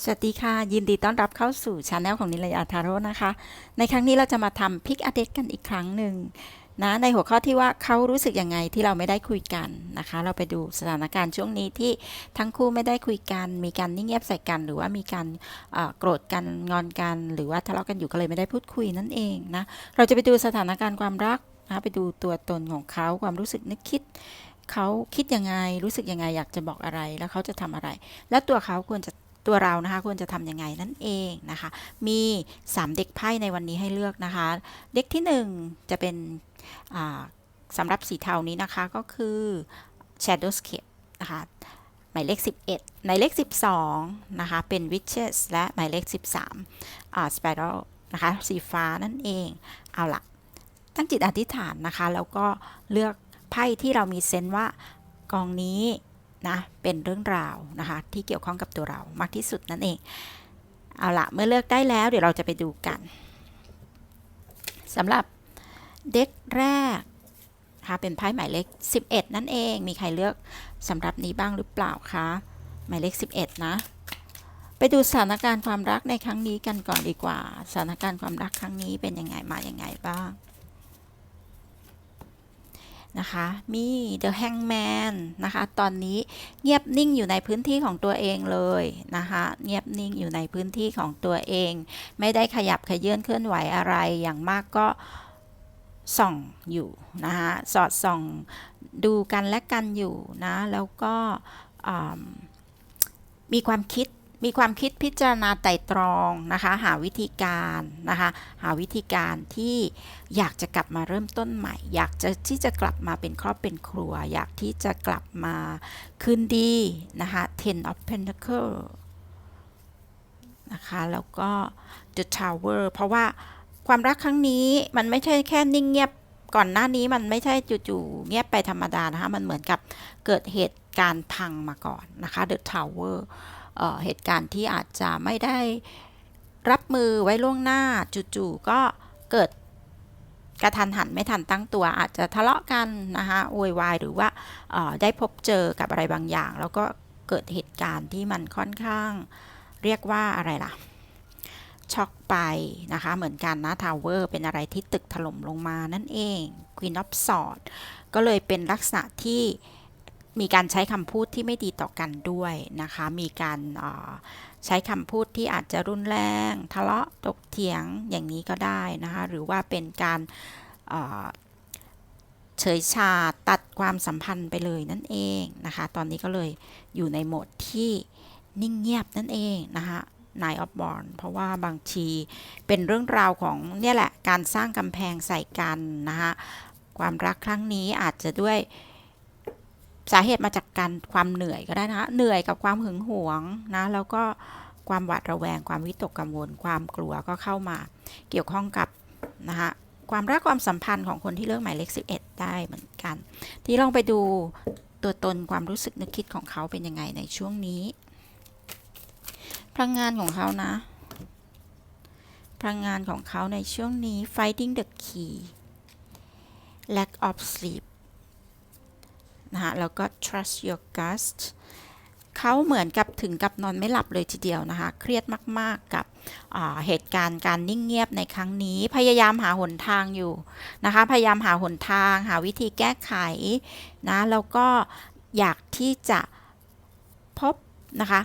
สวัสดีค่ะ ยินดีต้อนรับเข้าสู่ช anel ของนิลยาทาโร่นะคะ ในครั้งนี้เราจะมาทำพิกอเดตกันอีกครั้งหนึ่งนะในหัวข้อที่ว่าเขารู้สึกยังไงที่เราไม่ได้คุยกันนะคะ เราไปดูสถานการณ์ช่วงนี้ที่ทั้งคู่ไม่ได้คุยกัน มีการนิ่งเงียบใส่กัน หรือว่ามีการโกรธกันงอนกัน หรือว่าทะเลาะกันอยู่ก็เลยไม่ได้พูดคุยนั่นเองนะเราจะไปดูสถานการณ์ความรักนะไปดูตัวตนของเขาความรู้สึกนึกคิดเขาคิดยังไงรู้สึกยังไงอยากจะบอกอะไรแล้วเขาจะทำอะไร แล้วตัวเขาควรจะ ตัวเรานะคะควรจะทำยังไงนั่นเองนะคะ มี 3 เด็กไพ่ในวันนี้ให้เลือกนะคะ เด็กที่ 1 จะเป็นสำหรับสีเทานี้นะคะก็คือ Shadowscape นะคะหมายเลข 11 หมายเลข 12 นะคะ เป็น Witches และหมายเลข 13อ่า Spiral นะคะ สีฟ้านั่นเอง เอาละตั้งจิตอธิษฐานนะคะ แล้วก็เลือกไพ่ที่เรามีเซนส์ว่ากองนี้ นะเป็นเรื่องราวนะคะที่เกี่ยวข้องกับตัวเรามากที่สุดนั่นเอง เอาละเมื่อเลือกได้แล้วเดี๋ยวเราจะไปดูกันสำหรับเด็กแรกนะคะเป็นไพ่หมายเลข 11 นั่นเอง มีใครเลือกสำหรับนี้บ้างหรือเปล่าคะหมายเลข 11 นะ ไปดูสถานการณ์ความรักในครั้งนี้กันก่อนดีกว่า สถานการณ์ความรักครั้งนี้เป็นยังไงมาอยังไงบ้าง นะคะ มี The Hangman นะคะ ตอนนี้เงียบนิ่งอยู่ในพื้นที่ของตัวเองเลยนะคะ เงียบนิ่งอยู่ในพื้นที่ของตัวเอง ไม่ได้ขยับขยื่นเคลื่อนไหวอะไร อย่างมากก็ส่องอยู่นะคะสอดส่องดูกันและกันอยู่นะ แล้วก็มีความคิด มีความคิดพิจารณาไตร่ตรองนะคะ หาวิธีการนะคะ หาวิธีการที่อยากจะกลับมาเริ่มต้นใหม่ อยากจะที่จะกลับมาเป็นครอบเป็นครัว อยากที่จะกลับมาคืนดีนะคะ Ten of Pentacle นะคะ แล้วก็ The Tower เพราะว่าความรักครั้งนี้มันไม่ใช่แค่นิ่งเงียบก่อนหน้านี้มันไม่ใช่จู่ๆเงียบไปธรรมดานะคะ มันเหมือนกับเกิดเหตุการณ์พังมาก่อนนะคะ The Tower เหตุการณ์ที่อาจจะไม่ได้รับมือไว้ล่วงหน้าจู่ๆก็เกิดกระทันหันไม่ทันตั้งตัวอาจจะทะเลาะกันนะคะโวยวายหรือว่าได้พบเจอกับอะไรบางอย่าง แล้วก็เกิดเหตุการณ์ที่มันค่อนข้างเรียกว่าอะไรล่ะ ช็อกไปนะคะ เหมือนกันนะทาวเวอร์เป็นอะไรที่ตึกถล่มลงมานั่นเอง Queen of Swords ก็เลยเป็นลักษณะที่ มีการใช้คำพูดที่ไม่ดีต่อกันด้วยนะคะ มีการใช้คำพูดที่อาจจะรุนแรง ทะเลาะตกเถียงอย่างนี้ก็ได้นะคะ หรือว่าเป็นการเอ่อเฉยชาตัดความสัมพันธ์ไปเลยนั่นเองนะคะ ตอนนี้ก็เลยอยู่ในโหมดที่นิ่งเงียบนั่นเองนะคะนายออฟบอลเพราะว่าบางทีเป็นเรื่องราวของเนี่ยแหละการสร้างกำแพงใส่กันนะคะความรักครั้งนี้อาจจะด้วย สาเหตุมาจากการความเหนื่อยก็ได้นะเหนื่อยกับความหึงหวงนะแล้วก็ความหวาดระแวง ความวิตกกังวล ความกลัวก็เข้ามาเกี่ยวข้องกับนะคะความรักความสัมพันธ์ของคนที่เลือกหมายเลข 11 ได้เหมือนกัน ที่ลองไปดูตัวตนความรู้สึกนึกคิดของเขาเป็นยังไงในช่วงนี้ พลังงานของเขานะ พลังงานของเขาในช่วงนี้ fighting the key lack of sleep นะคะแล้วก็ trust your gut เขาเหมือนกับถึงกับนอนไม่หลับเลยทีเดียวนะคะ เครียดมาก ๆ กับเหตุการณ์การนิ่งเงียบในครั้งนี้ พยายามหาหนทางอยู่นะคะ พยายามหาหนทาง หาวิธีแก้ไขนะแล้วก็อยากที่จะพบนะคะ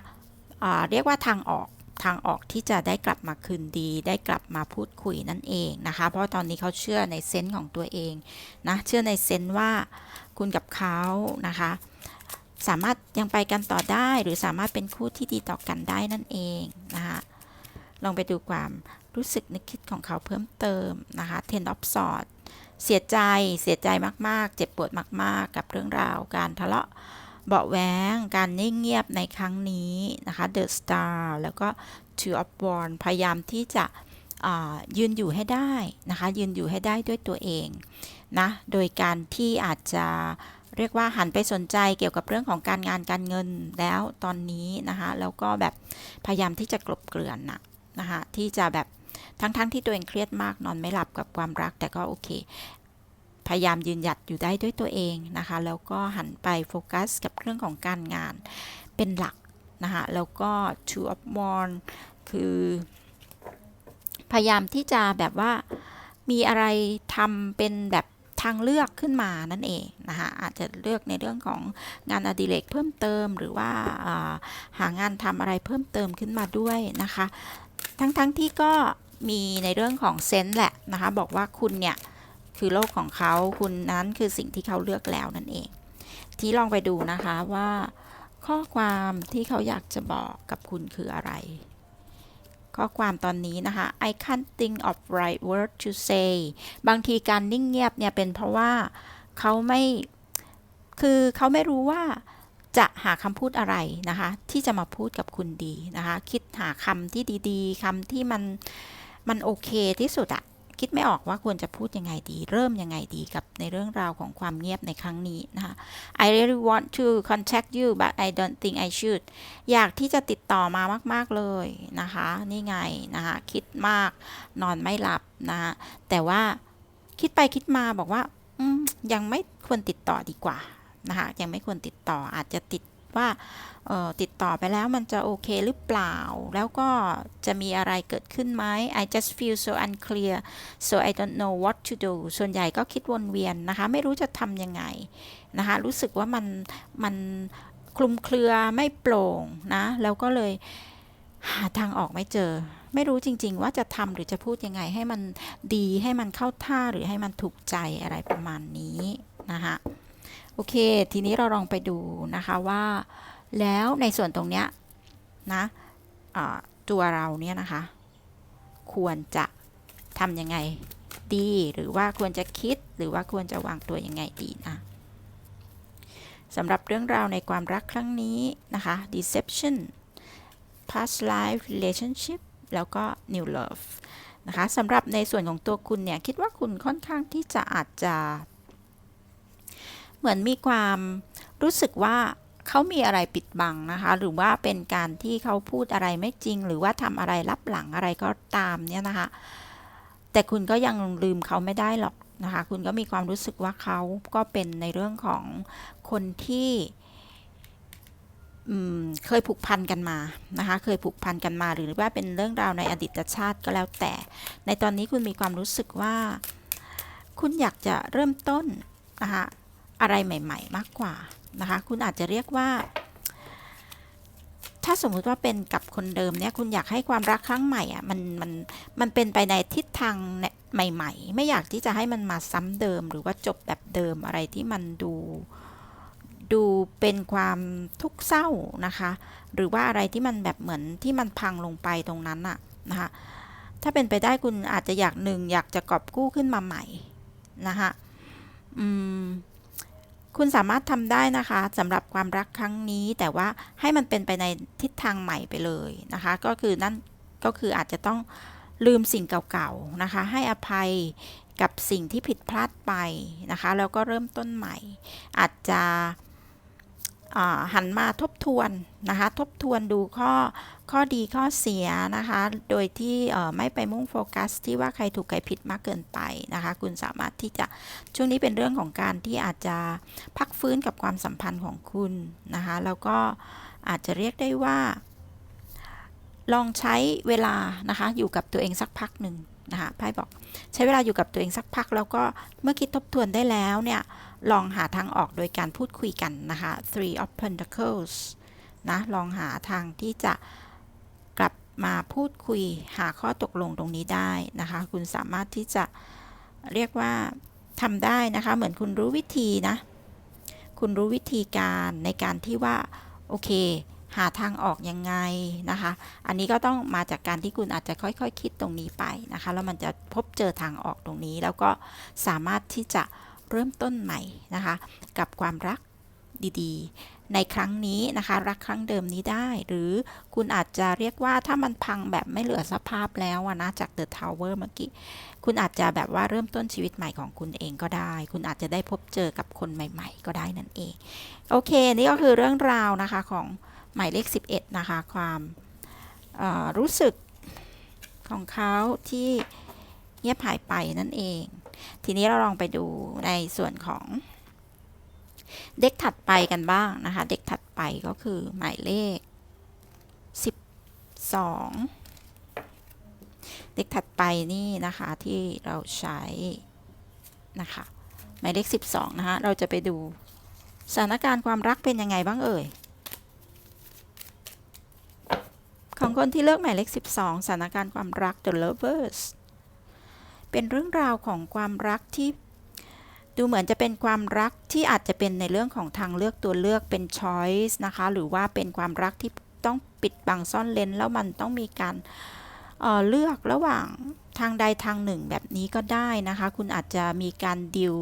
เรียกว่าทางออก ทางออกที่จะได้กลับมาคืนดี ได้กลับมาพูดคุยนั่นเองนะคะ เพราะตอนนี้เขาเชื่อในเซนส์ของตัวเองนะเชื่อในเซนส์ว่าคุณกับเขานะคะ สามารถยังไปกันต่อได้หรือสามารถเป็นคู่ที่ดีต่อกันได้นั่นเองนะคะลองไปดูความรู้สึกนึกคิดของเขาเพิ่มเติมนะคะ Ten of Swords เสียใจเสียใจมากๆ เจ็บปวดมาก ๆ กับเรื่องราวการทะเลาะ เบาะแวงการนิ่งเงียบในครั้งนี้นะคะ The Star แล้วก็ Two of Wands พยายามที่จะยืนอยู่ให้ได้นะคะ ยืนอยู่ให้ได้ด้วยตัวเองนะ โดยการที่อาจจะเรียกว่าหันไปสนใจเกี่ยวกับเรื่องของการงานการเงินแล้วตอนนี้นะคะ แล้วก็แบบพยายามที่จะกลบเกลื่อนนะนะคะที่จะแบบทั้งๆทที่ตัวเองเครียดมากนอนไม่หลับกับความรักแต่ก็โอเค พยายามยืนหยัดอยู่ได้ด้วยตัวเองนะคะ แล้วก็หันไปโฟกัสกับเรื่องของการงานเป็นหลักนะคะ แล้วก็ two of wands คือพยายามที่จะแบบว่ามีอะไรทำเป็นแบบทางเลือกขึ้นมานั่นเองนะคะอาจจะเลือกในเรื่องของงานอดิเรกเพิ่มเติมหรือว่าอ่าหางานทำอะไรเพิ่มเติมขึ้นมาด้วยนะคะ ทั้งๆทที่ก็มีในเรื่องของเซนส์แหละนะคะ บอกว่าคุณเนี่ย คือโลกของเขาคุณนั้นคือสิ่งที่เขาเลือกแล้วนั่นเอง ที่ลองไปดูนะคะว่าข้อความที่เขาอยากจะบอกกับคุณคืออะไร ข้อความตอนนี้นะคะ I can't think of right word to say บางทีการนิ่งเงียบเนี่ยเป็นเพราะว่าเขาไม่คือเขาไม่รู้ว่าจะหาคำพูดอะไรนะคะ ที่จะมาพูดกับคุณดีนะคะ คิดหาคำที่ดีๆคำที่มันมันโอเคที่สุดอะ คิดไม่ออกว่าควรจะพูดยังไงดี เริ่มยังไงดีกับในเรื่องราวของความเงียบในครั้งนี้นะคะ I really want to contact you but I don't think I should อยากที่จะติดต่อมามาก ๆ เลยนะคะ นี่ไงนะคะ คิดมากนอนไม่หลับนะคะแต่ว่าคิดไปคิดมาบอกว่ายังไม่ควรติดต่อดีกว่านะคะยังไม่ควรติดต่ออาจจะติด ว่าติดต่อไปแล้วมันจะโอเคหรือเปล่า แล้วก็จะมีอะไรเกิดขึ้นไหม I just feel so unclear so I don't know what to do ส่วนใหญ่ก็คิดวนเวียนนะคะ ไม่รู้จะทำยังไงนะคะ รู้สึกว่ามันมันคลุมเครือไม่โปร่งนะ แล้วก็เลยหาทางออกไม่เจอ ไม่รู้จริง ๆ ว่าจะทำหรือจะพูดยังไง ให้มันดีให้มันเข้าท่าหรือให้มันถูกใจอะไรประมาณนี้นะคะ โอเค ทีนี้เราลองไปดูนะคะว่า แล้วในส่วนตรงเนี้ยนะตัวเราเนี่ยนะคะ ควรจะทำยังไงดีหรือว่าควรจะคิดหรือว่าควรจะวางตัวยังไงดีนะสำหรับเรื่องราวในความรักครั้งนี้นะคะ deception past life relationship แล้วก็ new love นะคะสำหรับในส่วนของตัวคุณเนี่ย คิดว่าคุณค่อนข้างที่จะอาจจะ เหมือนมีความรู้สึกว่าเขามีอะไรปิดบังนะคะ หรือว่าเป็นการที่เขาพูดอะไรไม่จริง หรือว่าทำอะไรลับหลังอะไรก็ตามเนี่ยนะคะ แต่คุณก็ยังลืมเขาไม่ได้หรอกนะคะ คุณก็มีความรู้สึกว่าเขาก็เป็นในเรื่องของคนที่เคยผูกพันกันมานะคะ เคยผูกพันกันมา หรือว่าเป็นเรื่องราวในอดีตชาติก็แล้วแต่ ในตอนนี้คุณมีความรู้สึกว่า คุณอยากจะเริ่มต้นนะคะ อะไรใหม่ ๆ มากกว่านะคะ คุณอาจจะเรียกว่า ถ้าสมมุติว่าเป็นกับคนเดิมเนี่ย คุณอยากให้ความรักครั้งใหม่อะมันมันมันเป็นไปในทิศทางใหม่ ๆ ไม่อยากที่จะให้มันมาซ้ำเดิม หรือว่าจบแบบเดิมอะไรที่มันดูดูเป็นความทุกข์เศร้านะคะ หรือว่าอะไรที่มันแบบเหมือนที่มันพังลงไปตรงนั้นอะนะคะ ถ้าเป็นไปได้คุณอาจจะอยากหนึ่งอยากจะกอบกู้ขึ้นมาใหม่นะคะอืม คุณสามารถทำได้นะคะสำหรับความรักครั้งนี้ แต่ว่าให้มันเป็นไปในทิศทางใหม่ไปเลยนะคะ ก็คือนั่นก็คืออาจจะต้องลืมสิ่งเก่าๆนะคะ ให้อภัยกับสิ่งที่ผิดพลาดไปนะคะ แล้วก็เริ่มต้นใหม่ อาจจะ หันมาทบทวนนะคะ ทบทวนดูข้อข้อดีข้อเสียนะคะ โดยที่ไม่ไปมุ่งโฟกัส ที่ว่าใครถูกใครผิดมากเกินไปนะคะ คุณสามารถที่จะช่วงนี้เป็นเรื่องของการที่อาจจะพักฟื้นกับความสัมพันธ์ของคุณนะคะ แล้วก็อาจจะเรียกได้ว่า ลองใช้เวลานะคะ อยู่กับตัวเองสักพักหนึ่ง นะคะไพ่บอกใช้เวลาอยู่กับตัวเองสักพัก แล้วก็เมื่อคิดทบทวนได้แล้วเนี่ย ลองหาทางออกโดยการพูดคุยกันนะคะ three of pentacles นะลองหาทางที่จะกลับมาพูดคุยหาข้อตกลงตรงนี้ได้นะคะ คุณสามารถที่จะเรียกว่าทำได้นะคะ เหมือนคุณรู้วิธีนะ คุณรู้วิธีการในการที่ว่า โอเค หาทางออกยังไงนะคะ อันนี้ก็ต้องมาจากการที่คุณอาจจะค่อยๆคคิดตรงนี้ไปนะคะ แล้วมันจะพบเจอทางออกตรงนี้ แล้วก็สามารถที่จะเริ่มต้นใหม่นะคะ กับความรักดีๆ ในครั้งนี้นะคะ รักครั้งเดิมนี้ได้ หรือคุณอาจจะเรียกว่าถ้ามันพังแบบไม่เหลือสภาพแล้วนะจาก The Tower เมื่อกี้ คุณอาจจะแบบว่าเริ่มต้นชีวิตใหม่ของคุณเองก็ได้ คุณอาจจะได้พบเจอกับคนใหม่ ๆ ก็ได้นั่นเอง โอเค นี่ก็คือเรื่องราวนะคะของ หมายเลข 11 นะคะ ความรู้สึกของเขาที่เงียบหายไปนั่นเอง ทีนี้เราลองไปดูในส่วนของ เด็กถัดไปกันบ้างนะคะ เด็กถัดไปก็คือหมายเลข 12เลขถัดไปนี่นะคะที่เราใช้นะคะหมายเลข 12 นะคะเราจะไปดูสถานการณ์ความรักเป็นยังไงบ้างเอ่ย ของคนที่เลือกหมายเลข 12สถานการณ์ความรัก The Lovers เป็นเรื่องราวของความรักที่ดูเหมือนจะเป็นความรักที่อาจจะเป็นในเรื่องของทางเลือกตัวเลือกเป็น choice นะคะ หรือว่าเป็นความรักที่ต้องปิดบังซ่อนเลนแล้วมันต้องมีการเออเลือกระหว่างทางใดทางหนึ่งแบบนี้ก็ได้นะคะ คุณอาจจะมีการดิว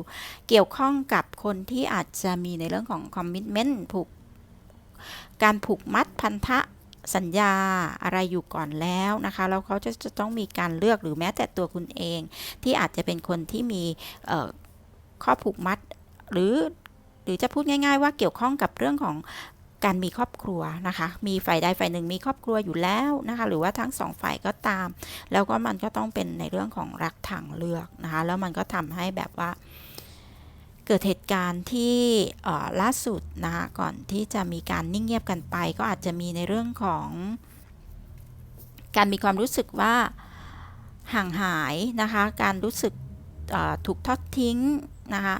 เกี่ยวข้องกับคนที่อาจจะมีในเรื่องของ commitment ผูกการผูกมัดพันธะ สัญญาอะไรอยู่ก่อนแล้วนะคะ แล้วเขาจะจะต้องมีการเลือกหรือแม้แต่ตัวคุณเอง ที่อาจจะเป็นคนที่มีเอ่อข้อผูกมัด หรือหรือจะพูดง่ายๆ ว่าเกี่ยวข้องกับเรื่องของการมีครอบครัวนะคะ มีฝ่ายใดฝ่ายหนึ่งมีครอบครัวอยู่แล้วนะคะ หรือว่าทั้งสองฝ่ายก็ตาม แล้วก็มันก็ต้องเป็นในเรื่องของรักทางเลือกนะคะ แล้วมันก็ทำให้แบบว่า เกิดเหตุการณ์ที่ล่าสุดนะคะก่อนที่จะมีการนิ่งเงียบกันไป ก็อาจจะมีในเรื่องของการมีความรู้สึกว่าห่างหายนะคะ การรู้สึกถูกทอดทิ้งนะคะ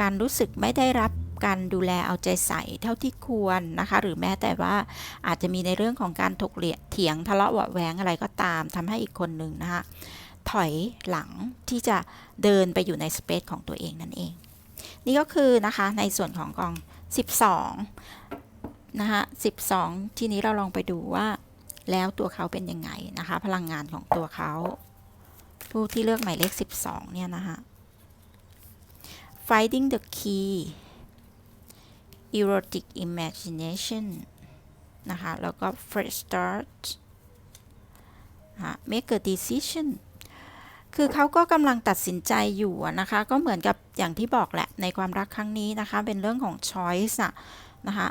การรู้สึกไม่ได้รับการดูแลเอาใจใส่เท่าที่ควรนะคะ หรือแม้แต่ว่าอาจจะมีในเรื่องของการถกเถียงทะเลาะเบาะแวงอะไรก็ตามทำให้อีกคนหนึ่งนะคะถอยหลังที่จะเดินไปอยู่ในสเปซของตัวเองนั่นเอง นี่ก็คือนะคะในส่วนของกอง 12 นะคะ 12 ทีนี้เราลองไปดูว่าแล้วตัวเขาเป็นยังไงนะคะ พลังงานของตัวเขา ผู้ที่เลือกหมายเลข 12 เนี่ยนะคะ finding the key erotic imagination นะคะ แล้วก็ fresh start นะ make a decision คือเขาก็กำลังตัดสินใจอยู่นะคะ ก็เหมือนกับอย่างที่บอกแหละในความรักครั้งนี้นะคะ เป็นเรื่องของ choice นะคะ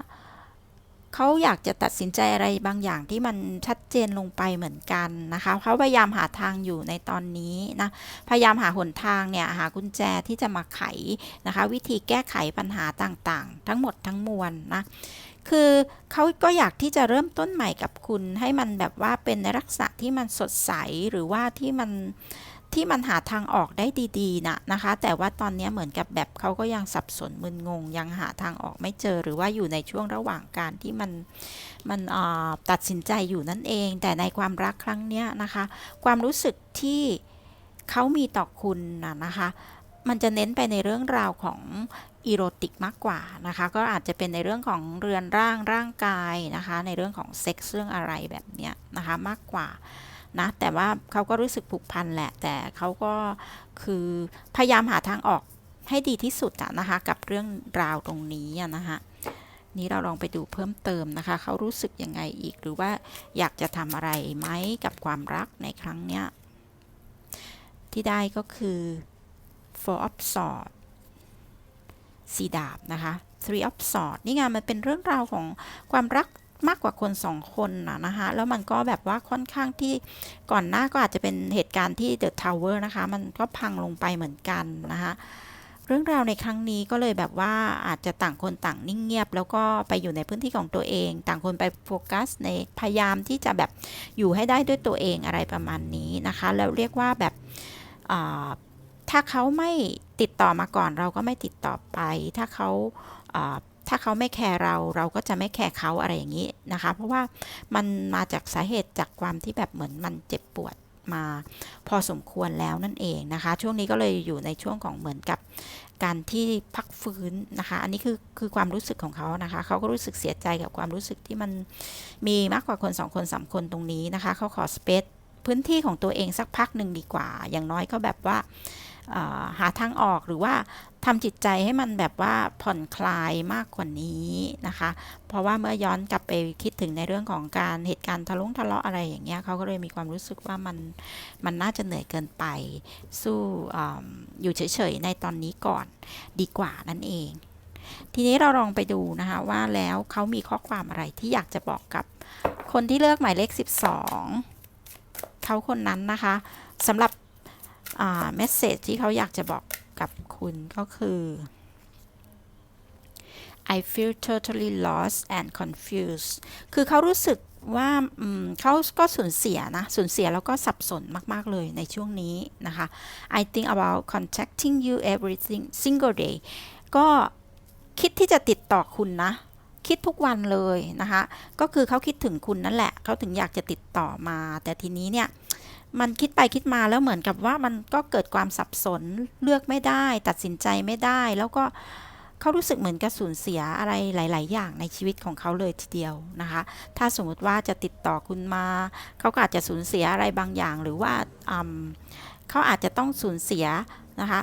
เขาอยากจะตัดสินใจอะไรบางอย่างที่มันชัดเจนลงไปเหมือนกันนะคะเขาพยายามหาทางอยู่ในตอนนี้นะพยายามหาหนทางเนี่ยหากุญแจที่จะมาไขนะคะ วิธีแก้ไขปัญหาต่างๆ ทั้งหมดทั้งมวลนะคือเขาก็อยากที่จะเริ่มต้นใหม่กับคุณให้มันแบบว่าเป็นในลักษณะที่มันสดใสหรือว่าที่มัน ที่มันหาทางออกได้ดีๆนะนะคะ แต่ว่าตอนนี้เหมือนกับแบบเขาก็ยังสับสนมึนงง ยังหาทางออกไม่เจอหรือว่าอยู่ในช่วงระหว่างการที่มันมันตัดสินใจอยู่นั่นเอง แต่ในความรักครั้งนี้นะคะ ความรู้สึกที่เขามีต่อคุณนะนะคะ มันจะเน้นไปในเรื่องราวของอีโรติกมากกว่านะคะ ก็อาจจะเป็นในเรื่องของเรือนร่างร่างกายนะคะ ในเรื่องของเซ็กซ์เรื่องอะไรแบบเนี้ยนะคะมากกว่า นะ แต่ว่าเขาก็รู้สึกผูกพันแหละ แต่เขาก็คือพยายามหาทางออกให้ดีที่สุดะนะคะ กับเรื่องราวตรงนี้นะคะนี้เราลองไปดูเพิ่มเติมนะคะ เขารู้สึกยังไงอีกหรือว่าอยากจะทำอะไรไหมกับความรักในครั้งเนี้ย ที่ได้ก็คือ four of swords สีดาบนะคะ three of swords นี่ไงมันเป็นเรื่องราวของความรัก มากกว่าคนสองคนนะนะคะแล้วมันก็แบบว่าค่อนข้างที่ก่อนหน้าก็อาจจะเป็นเหตุการณ์ที่ The Tower นะคะ มันก็พังลงไปเหมือนกันนะคะเรื่องราวในครั้งนี้ก็เลยแบบว่าอาจจะต่างคนต่างนิ่งเงียบ แล้วก็ไปอยู่ในพื้นที่ของตัวเอง ต่างคนไปโฟกัสในพยายามที่จะแบบอยู่ให้ได้ด้วยตัวเองอะไรประมาณนี้นะคะ แล้วเรียกว่าแบบถ้าเขาไม่ติดต่อมาก่อนเราก็ไม่ติดต่อไป ถ้าเขา ถ้าเขาไม่แคร์เราเราก็จะไม่แคร์เขาอะไรอย่างนี้นะคะ เพราะว่ามันมาจากสาเหตุจากความที่แบบเหมือนมันเจ็บปวดมาพอสมควรแล้วนั่นเองนะคะ ช่วงนี้ก็เลยอยู่ในช่วงของเหมือนกับการที่พักฟื้นนะคะ อันนี้คือคือความรู้สึกของเขานะคะ เขาก็รู้สึกเสียใจกับความรู้สึกที่มันมีมากกว่าคนสองคนสามคนตรงนี้นะคะ เขาขอสเปซพื้นที่ของตัวเองสักพักหนึ่งดีกว่า อย่างน้อยก็แบบว่า หาทางออกหรือว่าทำจิตใจให้มันแบบว่าผ่อนคลายมากกว่านี้นะคะ เพราะว่าเมื่อย้อนกลับไปคิดถึงในเรื่องของการเหตุการณ์ทะลาะทะเลาะอะไรอย่างเงี้ยเขาก็เลยมีความรู้สึกว่ามันมันน่าจะเหนื่อยเกินไป สู้ออยู่เฉยๆในตอนนี้ก่อนดีกว่านั่นเอง ทีนี้เราลองไปดูนะคะว่าแล้วเขามีข้อความอะไรที่อยากจะบอกกับคนที่เลือกหมายเลข 12 เขาคนนั้นนะคะสำหรับ เมสเซจที่เขาอยากจะบอกกับคุณก็คือ I feel totally lost and confused คือเขารู้สึกว่าเขาก็สูญเสียนะ สูญเสียแล้วก็สับสนมาก ๆ เลยในช่วงนี้นะคะ I think about contacting you every sing- single day ก็คิดที่จะติดต่อคุณนะ คิดทุกวันเลยนะคะ ก็คือเขาคิดถึงคุณนั่นแหละ เขาถึงอยากจะติดต่อมา แต่ทีนี้เนี่ย มันคิดไปคิดมาแล้วเหมือนกับว่ามันก็เกิดความสับสนเลือกไม่ได้ ตัดสินใจไม่ได้ แล้วก็เขารู้สึกเหมือนกับสูญเสียอะไรหลาย ๆ อย่างในชีวิตของเขาเลยทีเดียวนะคะ ถ้าสมมติว่าจะติดต่อคุณมา เขาก็อาจจะสูญเสียอะไรบางอย่าง หรือว่าเขาอาจจะต้องสูญเสียนะคะ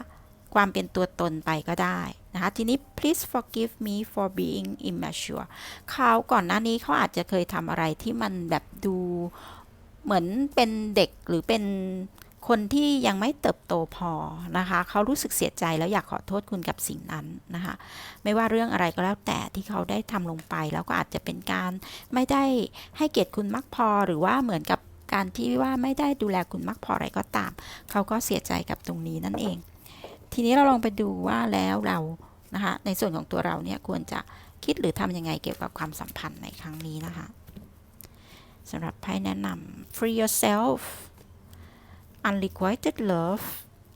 ความเป็นตัวตนไปก็ได้นะคะ ทีนี้ please forgive me for being immature เขาก่อนหน้านี้เขาอาจจะเคยทำอะไรที่มันแบบดู เหมือนเป็นเด็กหรือเป็นคนที่ยังไม่เติบโตพอนะคะเขารู้สึกเสียใจแล้วอยากขอโทษคุณกับสิ่งนั้นนะคะไม่ว่าเรื่องอะไรก็แล้วแต่ที่เขาได้ทำลงไป แล้วก็อาจจะเป็นการไม่ได้ให้เกียรติคุณมากพอหรือว่าเหมือนกับการที่ว่าไม่ได้ดูแลคุณมากพออะไรก็ตาม เขาก็เสียใจกับตรงนี้นั่นเอง ทีนี้เราลองไปดูว่าแล้วเรานะคะในส่วนของตัวเราเนี่ยควรจะคิดหรือทำยังไงเกี่ยวกับความสัมพันธ์ในครั้งนี้นะคะ สำหรับไพ่แนะนำ free yourself unrequited love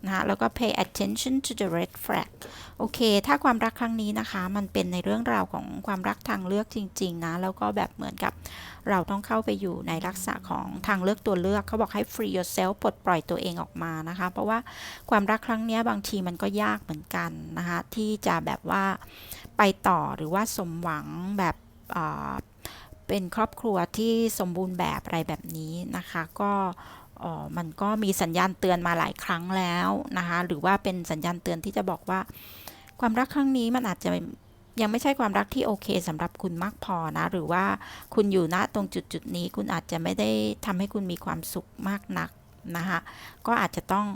นะคะแล้วก็ pay attention to the red flag โอเค ถ้าความรักครั้งนี้นะคะ มันเป็นในเรื่องราวของความรักทางเลือกจริง ๆ นะ แล้วก็แบบเหมือนกับเราต้องเข้าไปอยู่ในลักษณะของทางเลือกตัวเลือก เขาบอกให้ free yourself ปลดปล่อยตัวเองออกมานะคะ เพราะว่าความรักครั้งนี้บางทีมันก็ยากเหมือนกันนะคะ ที่จะแบบว่าไปต่อหรือว่าสมหวังแบบ เป็นครอบครัวที่สมบูรณ์แบบอะไรแบบนี้นะคะ ก็มันก็มีสัญญาณเตือนมาหลายครั้งแล้วนะคะ หรือว่าเป็นสัญญาณเตือนที่จะบอกว่า ความรักครั้งนี้มันอาจจะยังไม่ใช่ความรักที่โอเคสำหรับคุณมากพอนะ หรือว่าคุณอยู่ณตรงจุดจุดนี้ คุณอาจจะไม่ได้ทำให้คุณมีความสุขมากนักนะคะก็อาจจะต้อง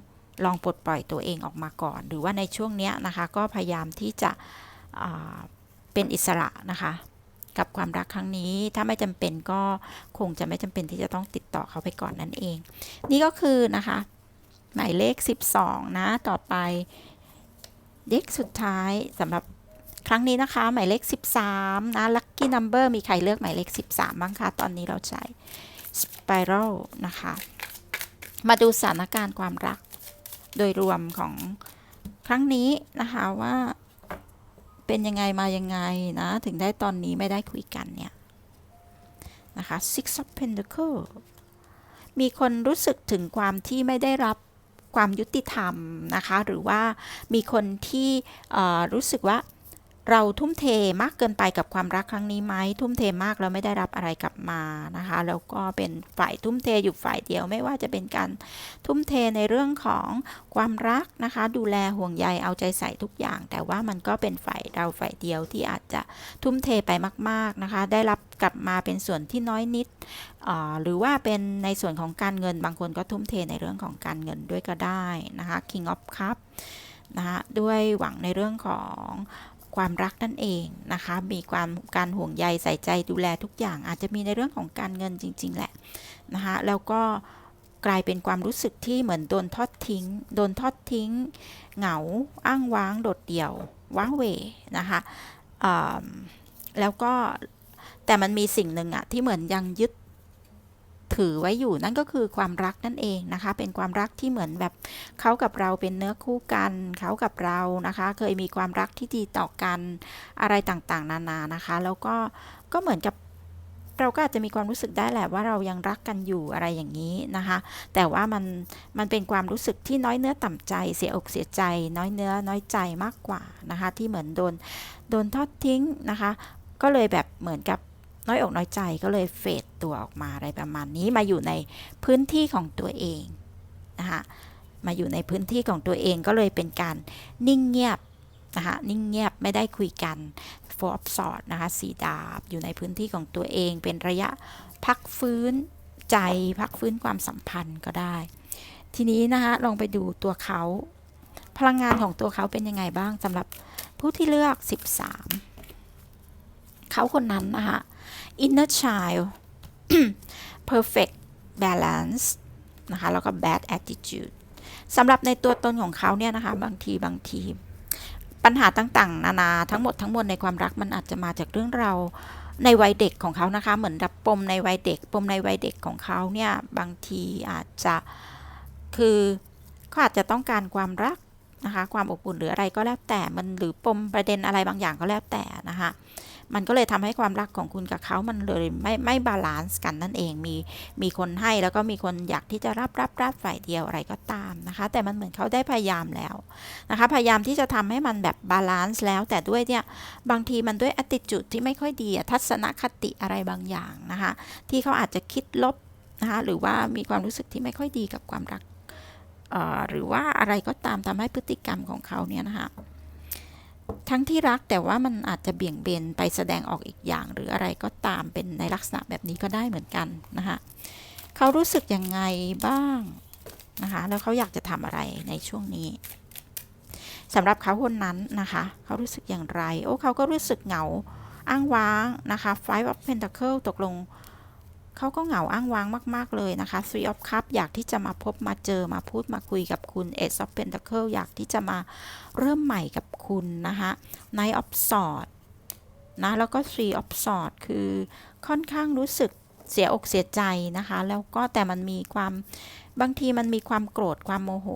ลองปลดปล่อยตัวเองออกมาก่อน หรือว่าในช่วงเนี้ยนะคะ ก็พยายามที่จะเป็นอิสระนะคะ กับความรักครั้งนี้ ถ้าไม่จำเป็นก็คงจะไม่จำเป็นที่จะต้องติดต่อเขาไปก่อนนั่นเอง นี่ก็คือนะคะ หมายเลข 12 นะ ต่อไปเลขสุดท้ายสำหรับครั้งนี้นะคะ หมายเลข 13 นะ lucky number มีใครเลือกหมายเลข 13 บ้างคะ ตอนนี้เราใช้ spiral นะคะ มาดูสถานการณ์ความรักโดยรวมของครั้งนี้นะคะว่า เป็นยังไงมายังไงนะ ถึงได้ตอนนี้ไม่ได้คุยกันเนี่ย นะคะ six of pentacle มีคนรู้สึกถึงความที่ไม่ได้รับความยุติธรรมนะคะ หรือว่ามีคนที่รู้สึกว่า เราทุ่มเทมากเกินไปกับความรักครั้งนี้ไหมทุ่มเทมากแล้วไม่ได้รับอะไรกลับมานะคะแล้วก็เป็นฝ่ายทุ่มเทอยู่ฝ่ายเดียว ไม่ว่าจะเป็นการทุ่มเทในเรื่องของความรักนะคะ ดูแลห่วงใยเอาใจใส่ทุกอย่าง แต่ว่ามันก็เป็นฝ่ายเราฝ่ายเดียวที่อาจจะทุ่มเทไปมาก ๆนะคะ ได้รับกลับมาเป็นส่วนที่น้อยนิดหรือว่าเป็นในส่วนของการเงินบางคนก็ทุ่มเทในเรื่องของการเงินด้วยก็ได้นะคะ King of Cup นะคะด้วยหวังในเรื่องของ ความรักนั่นเองนะคะ มีความการห่วงใยใส่ใจดูแลทุกอย่าง อาจจะมีในเรื่องของการเงินจริง ๆ แหละนะคะแล้วก็กลายเป็นความรู้สึกที่เหมือนโดนทอดทิ้ง โดนทอดทิ้ง เหงา อ้างว้าง โดดเดี่ยว ว้าเหวนะคะแล้วก็แต่มันมีสิ่งหนึ่งอะที่เหมือนยังยึด ถือไว้อยู่นั่นก็คือความรักนั่นเองนะคะ เป็นความรักที่เหมือนแบบเขากับเราเป็นเนื้อคู่กันเขากับเรานะคะ เคยมีความรักที่ดีต่อกันอะไรต่างๆ นานานะคะ แล้วก็ก็เหมือนกับเราก็อาจจะมีความรู้สึกได้แหละว่าเรายังรักกันอยู่อะไรอย่างนี้นะคะ แต่ว่ามันมันเป็นความรู้สึกที่น้อยเนื้อต่ำใจเสียอกเสียใจ น้อยเนื้อน้อยใจมากกว่านะคะ ที่เหมือนโดนโดนทอดทิ้งนะคะ ก็เลยแบบเหมือนกับ น้อยอกน้อยใจก็เลยเฟดตัวออกมาอะไรประมาณนี้มาอยู่ในพื้นที่ของตัวเองนะคะมาอยู่ในพื้นที่ของตัวเองก็เลยเป็นการนิ่งเงียบนะคะนิ่งเงียบไม่ได้คุยกัน four of swords นะคะสีดาบอยู่ในพื้นที่ของตัวเองเป็นระยะพักฟื้นใจพักฟื้นความสัมพันธ์ก็ได้ ทีนี้นะคะลองไปดูตัวเขาพลังงานของตัวเขาเป็นยังไงบ้างสำหรับผู้ที่เลือก 13 เขาคนนั้นนะคะ inner child perfect balance นะคะ แล้วก็ bad attitude สำหรับในตัวตนของเขาเนี่ยนะคะ บางทีบางทีปัญหาต่างๆ นานาทั้งหมดทั้งมวลในความรักมันอาจจะมาจากเรื่องเราในวัยเด็กของเขานะคะ เหมือนกับปมในวัยเด็ก ปมในวัยเด็กของเขาเนี่ยบางทีอาจจะคือเขาอาจจะต้องการความรักนะคะ ความอบอุ่นหรืออะไรก็แล้วแต่มันหรือปมประเด็นอะไรบางอย่างก็แล้วแต่นะคะ มันก็เลยทำให้ความรักของคุณกับเขามันเลยไม่ไม่บาลานซ์กันนั่นเองมีมีคนให้แล้วก็มีคนอยากที่จะรับรับรับฝ่ายเดียวอะไรก็ตามนะคะ แต่มันเหมือนเขาได้พยายามแล้วนะคะ พยายามที่จะทำให้มันแบบบาลานซ์แล้ว แต่ด้วยเนี่ยบางทีมันด้วย attitude ที่ไม่ค่อยดีทัศนคติอะไรบางอย่างนะคะ ที่เขาอาจจะคิดลบนะคะหรือว่ามีความรู้สึกที่ไม่ค่อยดีกับความรักเอ่อหรือว่าอะไรก็ตามทำให้พฤติกรรมของเขาเนี่ยนะคะ ทั้งที่รักแต่ว่ามันอาจจะเบี่ยงเบนไปแสดงออกอีกอย่าง หรืออะไรก็ตามเป็นในลักษณะแบบนี้ก็ได้เหมือนกันนะคะเขารู้สึกยังไงบ้างนะคะแล้วเขาอยากจะทำอะไรในช่วงนี้สำหรับเขาคนนั้นนะคะ เขารู้สึกอย่างไร โอ้เขาก็รู้สึกเหงาอ้างว้างนะคะ Five of Pentacle ตกลง เขาก็เหงาอ้างว้างมาก ๆ เลยนะคะ Three of Cup อยากที่จะมาพบมาเจอมาพูดมาคุยกับคุณ Ace of Pentacle อยากที่จะมาเริ่มใหม่กับคุณนะคะ Knight of Swords นะแล้วก็ Three of Swords คือค่อนข้างรู้สึกเสียอกเสียใจนะคะ แล้วก็แต่มันมีความ บางทีมันมีความโกรธความโมโห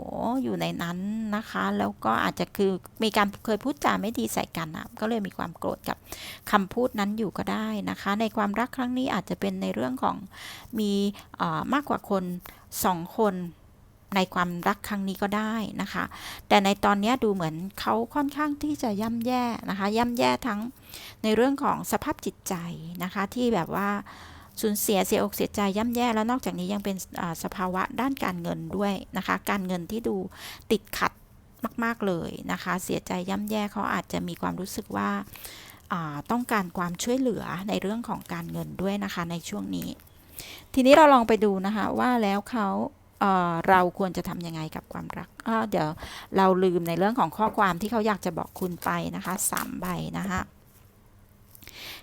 อยู่ในนั้นนะคะ แล้วก็อาจจะคือมีการเคยพูดจาไม่ดีใส่กันนะก็เลยมีความโกรธกับคำพูดนั้นอยู่ก็ได้นะคะ ในความรักครั้งนี้อาจจะเป็นในเรื่องของมีมากกว่าคนสองคนในความรักครั้งนี้ก็ได้นะคะ แต่ในตอนนี้ดูเหมือนเขาค่อนข้างที่จะย่ำแย่นะคะ ย่ำแย่ทั้งในเรื่องของสภาพจิตใจนะคะที่แบบว่า สูญเสียเสียอกเสียใจย่ำแย่แล้วนอกจากนี้ยังเป็นสภาวะด้านการเงินด้วยนะคะ การเงินที่ดูติดขัดมาก ๆ เลยนะคะ เสียใจย่ำแย่เขาอาจจะมีความรู้สึกว่าต้องการความช่วยเหลือในเรื่องของการเงินด้วยนะคะในช่วงนี้ ทีนี้เราลองไปดูนะคะว่าแล้วเขาเราควรจะทำยังไงกับความรัก เดี๋ยวเราลืมในเรื่องของข้อความที่เขาอยากจะบอกคุณไปนะคะสามใบนะคะ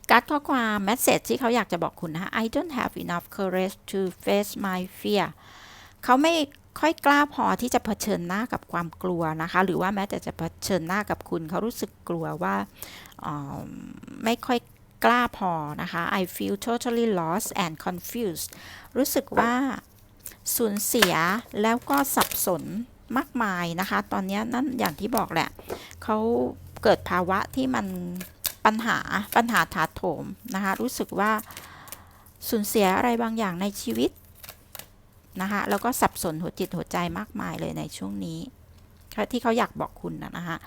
การข้อความแมสเซจที่เขาอยากจะบอกคุณนะ I don't have enough courage to face my fear เขาไม่ค่อยกล้าพอที่จะเผชิญหน้ากับความกลัวนะคะ หรือว่าแม้แต่จะเผชิญหน้ากับคุณเขารู้สึกกลัวว่าไม่ค่อยกล้าพอนะคะ I feel totally lost and confused รู้สึกว่าสูญเสียแล้วก็สับสนมากมายนะคะ ตอนนี้นั่นอย่างที่บอกแหละ เขาเกิดภาวะที่มัน ปัญหาปัญหาถาโถมนะคะ รู้สึกว่าสูญเสียอะไรบางอย่างในชีวิตนะคะแล้วก็สับสนหัวจิตหัวใจมากมายเลยในช่วงนี้ ที่เขาอยากบอกคุณนะคะ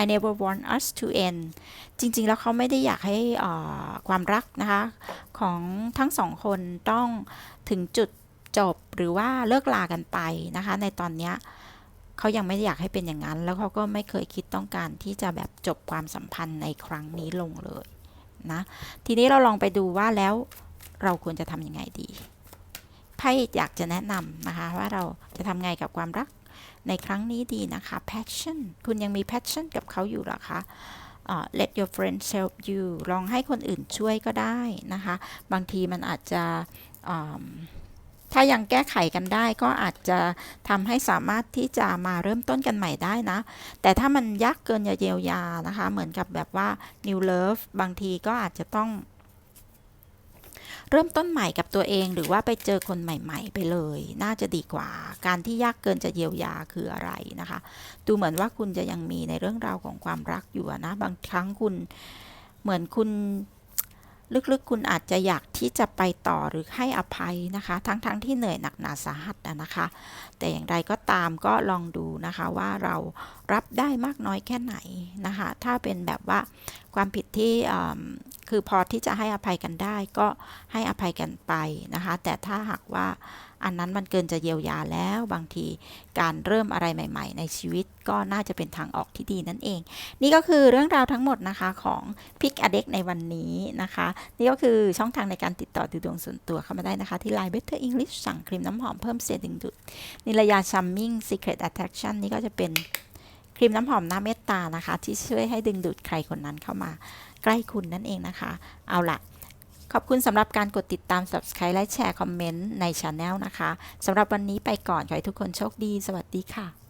I never want us to end จริง ๆ แล้วเขาไม่ได้อยากให้ความรักนะคะ ของทั้งสองคนต้องถึงจุดจบหรือว่าเลิกลากันไปนะคะ ในตอนนี้เเขายังไม่อยากให้เป็นอย่างนั้น แล้วเขาก็ไม่เคยคิดต้องการที่จะแบบจบความสัมพันธ์ในครั้งนี้ลงเลยนะ ทีนี้เราลองไปดูว่าแล้วเราควรจะทำยังไงดีไพ่อยากจะแนะนำนะคะ ว่าเราจะทำไงกับความรักในครั้งนี้ดีนะคะ passion คุณยังมี passion กับเขาอยู่หรอคะ uh, let your friends help you ลองให้คนอื่นช่วยก็ได้นะคะ บางทีมันอาจจะ ถ้ายังแก้ไขกันได้ก็อาจจะทำให้สามารถที่จะมาเริ่มต้นกันใหม่ได้นะ แต่ถ้ามันยากเกินอย่าเยียวยานะคะ เหมือนกับแบบว่า new love บางทีก็อาจจะต้อง เริ่มต้นใหม่กับตัวเอง หรือว่าไปเจอคนใหม่ ๆ ไปเลย น่าจะดีกว่า การที่ยากเกินจะเยียวยาคืออะไรนะคะ ดูเหมือนว่าคุณจะยังมีในเรื่องราวของความรักอยู่นะ บางครั้งคุณเหมือนคุณ ลึกๆ คุณอาจจะอยากที่จะไปต่อหรือให้อภัยนะคะ ทั้งๆทที่เหนื่อยหนักหนาสาหัสนะคะ แต่อย่างไรก็ตามก็ลองดูนะคะว่าเรารับได้มากน้อยแค่ไหนนะคะ ถ้าเป็นแบบว่าความผิดที่คือพอที่จะให้อภัยกันได้ก็ให้อภัยกันไปนะคะ แต่ถ้าหากว่าอันนั้นมันเกินจะเยียวยาแล้วบางทีการเริ่มอะไรใหม่ ๆ ในชีวิตก็น่าจะเป็นทางออกที่ดีนั่นเอง นี่ก็คือเรื่องราวทั้งหมดนะคะของพิกอเด็กในวันนี้นะคะ นี่ก็คือช่องทางในการติดต่อดูดวงส่วนตัวเข้ามาได้นะคะ ที่ Line Better English สั่งครีมน้ำหอมเพิ่มเสียดึงดูดนิรยาชัมมิ่ง Secret Attraction นี่ก็จะเป็นครีมน้ำหอมหน้าเมตตานะคะ ที่ช่วยให้ดึงดูดใครคนนั้นเข้ามาใกล้คุณนั่นเองนะคะ เอาละขอบคุณสำหรับการกดติดตาม subscribe และแชร์คอมเมนต์ในช anel นะคะสำหรับวันนี้ไปก่อน ขอให้ทุกคนโชคดี สวัสดีค่ะ